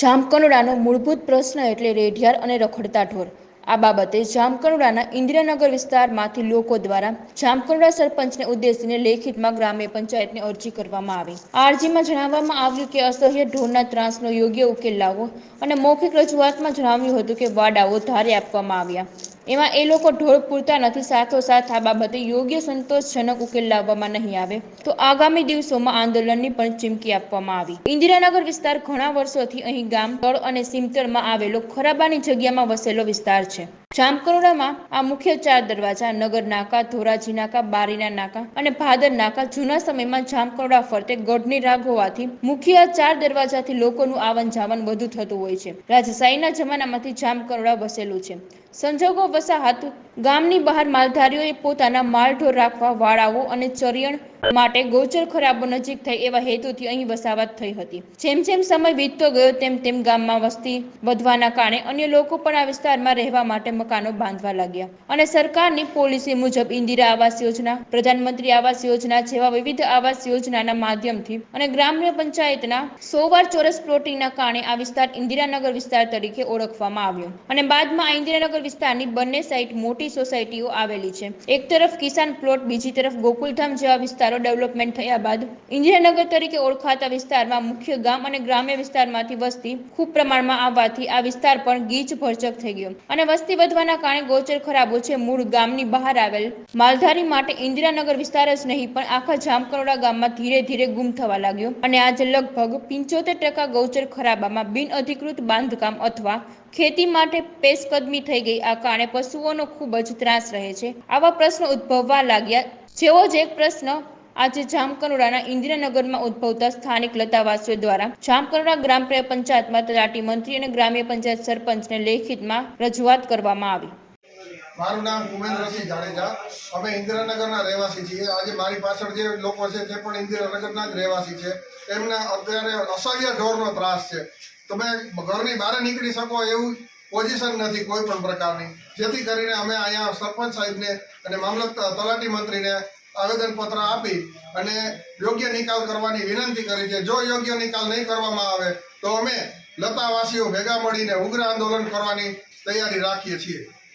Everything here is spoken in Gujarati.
જામકંડોળાનો મૂળભૂત પ્રશ્ન એટલે રેઢિયાર અને રખડતા ઢોર. આ બાબતે જામકંડોળાના ઇન્દિરાનગર વિસ્તારમાંથી લોકો દ્વારા જામકંડોળા સરપંચને ઉદ્દેશીને લેખિતમાં ગ્રામ્ય પંચાયતને અરજી કરવામાં આવી. આ અરજીમાં જણાવવામાં આવ્યું કે અસહ્ય ઢોરના ત્રાસનો યોગ્ય ઉકેલ લાવો અને મૌખિક રજૂઆતમાં જણાવ્યું હતું કે વાડાઓ ધારે આપવામાં આવ્યા. એમાં એ લોકો ઢોળ પૂરતા નથી, સાથોસાથ આ બાબતે યોગ્ય સંતોષજનક ઉકેલ લાવવામાં નહીં આવે. તો આગામી દિવસોમાં આંદોલનની પણ ચીમકી આપવામાં આવી. ઇન્દિરાનગર વિસ્તાર ઘણા વર્ષોથી અહીં ગામ, તળ અને સિમતળમાં આવેલો ખરાબાની જગ્યામાં વસેલો વિસ્તાર છે. જામકરોડામાં આ મુખ્ય ચાર દરવાજા, નગર નાકા, ધોરાજી નાકા, બારીના નાકા અને ભાદર નાકા જૂના સમયમાં જામકરોડા ફરતે ગઢની રાગ હોવાથી મુખ્ય ચાર દરવાજાથી લોકોનું આવન જાવન વધુ થતું હોય છે. રાજશાહીના જમાનામાંથી જામકરોડા વસેલું છે. સંજોગો વસાહત ગામની બહાર માલધારીઓએ પોતાના માલઢોર રાખવા વાળાઓ અને ચરિયણ માટે ગોચર ખરાબો નજીક થઈ એવા હેતુથી અહીં વસાવત થઈ હતી. જેમ જેમ સમય વીતતો ગયો, તેમ તેમ ગામમાં વસ્તી વધવાના કારણે અન્ય લોકો પણ આ વિસ્તારમાં રહેવા માટે મકાનો બાંધવા લાગ્યા. અને સરકારની પોલિસી મુજબ ઇન્દિરા આવાસ યોજના, પ્રધાનમંત્રી આવાસ યોજના જેવા વિવિધ આવાસ યોજનાના માધ્યમથી અને ગ્રામ્ય પંચાયતના સોવાર ચોરસ પ્લોટિંગના કારણે આ વિસ્તાર ઇન્દિરાનગર વિસ્તાર તરીકે ઓળખવામાં આવ્યો. અને બાદમાં આ ઇન્દિરાનગર વિસ્તારની બંને સાઇટ મોટી સોસાયટીઓ આવેલી છે. એક તરફ કિસાન પ્લોટ, બીજી તરફ ગોકુલધામ જેવા વિસ્તારો ડેવલપમેન્ટ થયા બાદ ઇન્દિરાનગર તરીકે ઓળખાતા વિસ્તારમાં મુખ્ય ગામ અને ગ્રામ્ય વિસ્તારમાંથી વસ્તી ખૂબ પ્રમાણમાં આવવાથી આ વિસ્તાર પણ ગીચ ભરચક થઈ ગયો. અને વસ્તી વધવાના કારણે ગોચર ખરાબો છે. મૂળ ગામની બહાર આવેલ માલધારી માટે ઇન્દિરાનગર વિસ્તાર જ નહીં, પણ આખા જામકરોડા ગામમાં ધીરે ધીરે ગુમ થવા લાગ્યો. અને આજે લગભગ પિંચોતેર ટકા ગૌચર ખરાબામાં બિનઅધિકૃત બાંધકામ અથવા ખેતી માટે પેશકદમી થઈ ગઈ. આ કારણે પશુઓનો ખૂબ જ ત્રાસ રહે છે. આવા પ્રશ્નો ઉદ્ભવવા લાગ્યા. જેવો જ એક પ્રશ્ન આજે જામકરોડાના ઇન્દિરાનગરમાં ઉદ્ભવતા સ્થાનિક લતાવાસીઓ દ્વારા જામકરોડા ગ્રામ પંચાયતમાં તલાટી મંત્રી અને ગ્રામ્ય પંચાયત સરપંચને લેખિતમાં રજૂઆત કરવામાં આવી. મારું નામ ઉમેન્દ્રસિંહ જાડેજા. અમે ઇન્દિરાનગરના રહેવાસી છીએ. આજે મારી પાછળ જે લોકો છે તે પણ ઇન્દિરાનગરના જ રહેવાસી છે. એમને અત્યારે અસહ્ય ઢોરનો ત્રાસ છે. તમે ઘરની બહાર નીકળી શકો એવું પોઝિશન નથી કોઈ પણ પ્રકારની. જેથી કરીને અમે અહીંયા સરપંચ સાહેબને અને મામલતદાર તલાટી મંત્રીને આવેદનપત્ર આપી અને યોગ્ય નિકાલ કરવાની વિનંતી કરી છે. જો યોગ્ય નિકાલ નહીં કરવામાં આવે, તો અમે લતાવાસીઓ ભેગા મળીને ઉગ્ર આંદોલન કરવાની તૈયારી રાખીએ છીએ.